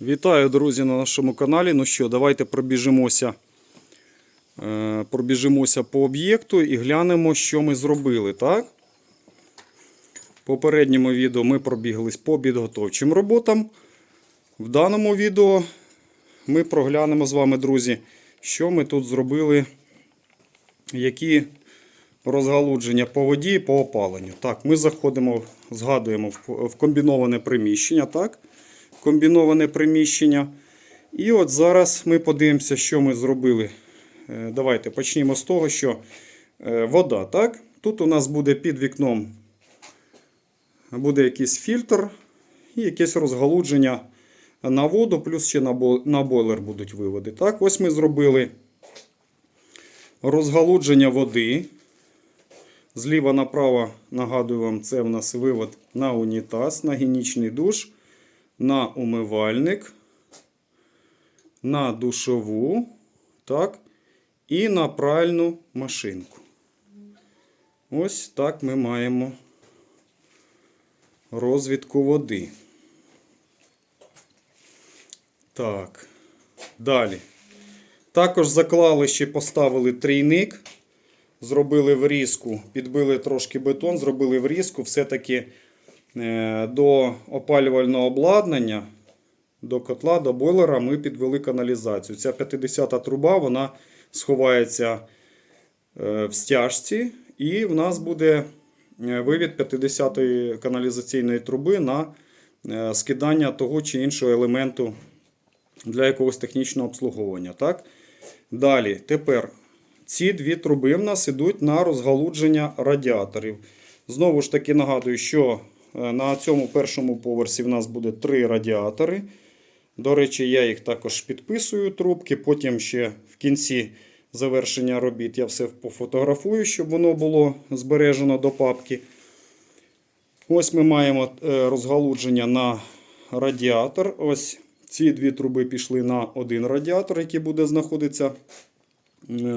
Вітаю, друзі, на нашому каналі. Ну що, давайте пробіжимося, е, пробіжимося по об'єкту і глянемо, що ми зробили. Так? В попередньому відео ми пробіглись по підготовчим роботам. В даному відео ми проглянемо з вами, друзі, що ми тут зробили, які розгалудження по воді і по опаленню. Так, ми заходимо, згадуємо в- комбіноване приміщення. так? Комбіноване приміщення. І от зараз ми подивимося, що ми зробили. Е, Давайте почнімо з того, що е, вода. так? Тут у нас буде під вікном буде якийсь фільтр і якесь розгалудження на воду, плюс ще на бойлер будуть виводи. Так, ось ми зробили розгалудження води. Зліва направо, нагадую вам, це в нас вивод на унітаз, на гінічний душ на умивальник, на душову, так, і на пральну машинку. Ось так ми маємо розвідку води. Так, далі. Також заклали ще поставили трійник, зробили врізку, підбили трошки бетон, зробили врізку, все-таки до опалювального обладнання, до котла, до бойлера ми підвели каналізацію. Ця 50-та труба вона сховається е, в стяжці, і в нас буде е, вивід 50-ї каналізаційної труби на е, скидання того чи іншого елементу для якогось технічного обслуговування. Так? Далі, тепер ці дві труби в нас йдуть на розгалудження радіаторів. Знову ж таки нагадую, що е, на цьому першому поверсі в нас буде три радіатори. До речі, я їх також підписую трубки. Потім ще в кінці завершення робіт я все пофотографую, щоб воно було збережено до папки. Ось ми маємо е, розгалудження на радіатор. Ось ці дві труби пішли на один радіатор, який буде знаходитися е,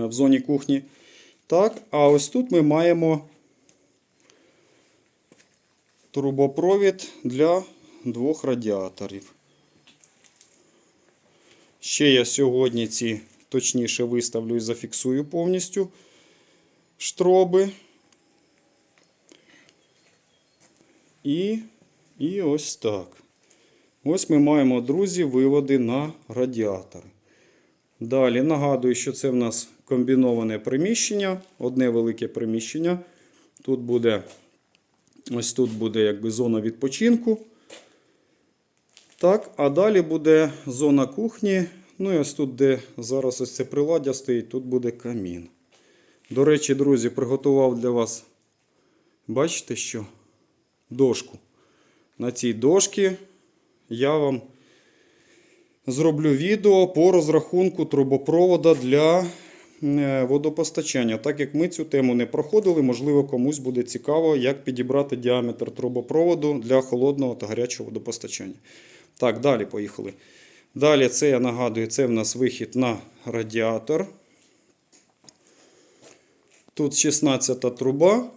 в зоні кухні. Так, а ось тут ми маємо трубопровід для двох радіаторів. Ще я сьогодні ці точніше виставлю і зафіксую повністю штроби. І, і ось так. Ось ми маємо, друзі, виводи на радіатори. Далі нагадую, що це в нас комбіноване приміщення, одне велике приміщення. Тут буде ось тут буде якби зона відпочинку. Так, а далі буде зона кухні. Ну і ось тут, де зараз ось це приладдя стоїть, тут буде камін. До речі, друзі, приготував для вас, бачите що? Дошку. На цій дошці я вам зроблю відео по розрахунку трубопровода для водопостачання. Так як ми цю тему не проходили, можливо, комусь буде цікаво, як підібрати діаметр трубопроводу для холодного та гарячого водопостачання. Так, далі поїхали. Далі це я нагадую, це в нас вихід на радіатор. Тут 16 труба.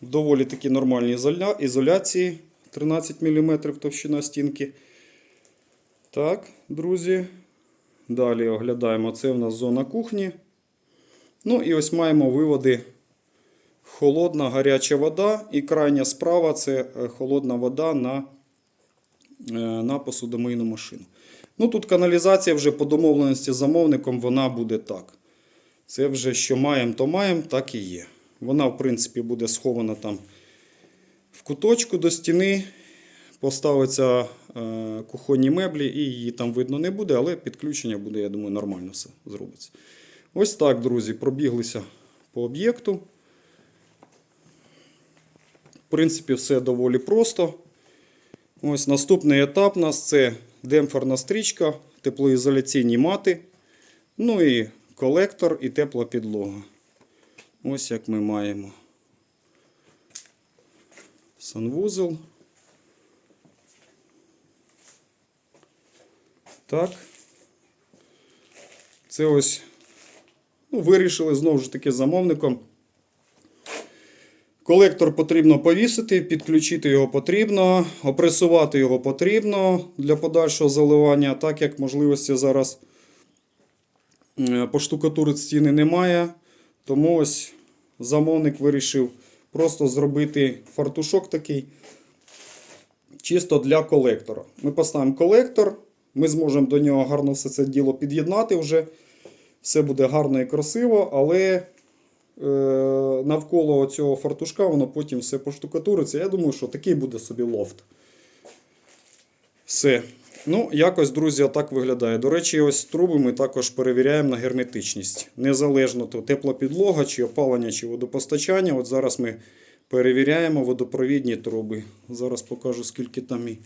Доволі таки нормальній ізоля- ізоляції 13 мм товщина стінки. Так, друзі. Далі оглядаємо. Це в нас зона кухні. Ну і ось маємо виводи. Холодна гаряча вода. І крайня справа це е, холодна вода на, е, на посудомийну машину. Ну тут каналізація вже по домовленості з замовником вона буде так. Це вже що маємо, то маємо, так і є. Вона, в принципі, буде схована там в куточку до стіни. Поставиться е, кухонні меблі, і її там видно не буде, але підключення буде, я думаю, нормально все зробиться. Ось так, друзі, пробіглися по об'єкту. В принципі, все доволі просто. Ось наступний етап у нас це демпферна стрічка, теплоізоляційні мати, ну і колектор і тепла підлога. Ось як ми маємо санвузол. Так. Це ось ну, вирішили знову ж таки замовником Колектор потрібно повісити, підключити його потрібно, опресувати його потрібно для подальшого заливання, так як можливості зараз поштукатурити стіни немає. Тому ось замовник вирішив просто зробити фартушок такий чисто для колектора. Ми поставимо колектор, ми зможемо до нього гарно все це діло під'єднати вже. Все буде гарно і красиво, але е, навколо цього фартушка воно потім все поштукатуриться. Я думаю, що такий буде собі лофт. Все. Ну, якось, друзі, отак виглядає. До речі, ось труби ми також перевіряємо на герметичність. Незалежно то тепла підлога, чи опалення, чи водопостачання. От зараз ми перевіряємо водопровідні труби. Зараз покажу, скільки там мій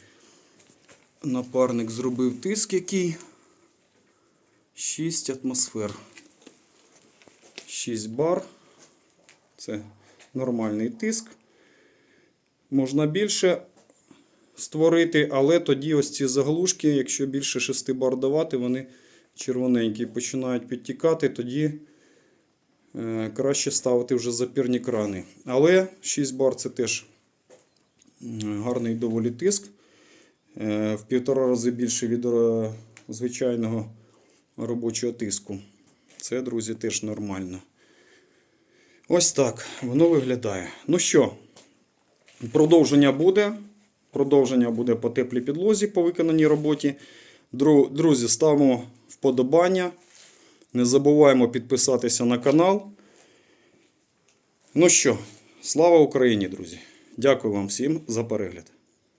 напарник зробив тиск, який. 6 атмосфер. 6 бар. Це нормальний тиск. Можна більше створити, але тоді ось ці заглушки, якщо більше 6 бар давати, вони червоненькі починають підтікати, тоді е, краще ставити вже запірні крани. Але 6 бар це теж гарний доволі тиск. Е, в півтора рази більше від е, звичайного робочого тиску. Це, друзі, теж нормально. Ось так воно виглядає. Ну що, продовження буде. Продовження буде по теплій підлозі по виконаній роботі. Друзі, ставимо вподобання. Не забуваємо підписатися на канал. Ну що, слава Україні, друзі! Дякую вам всім за перегляд.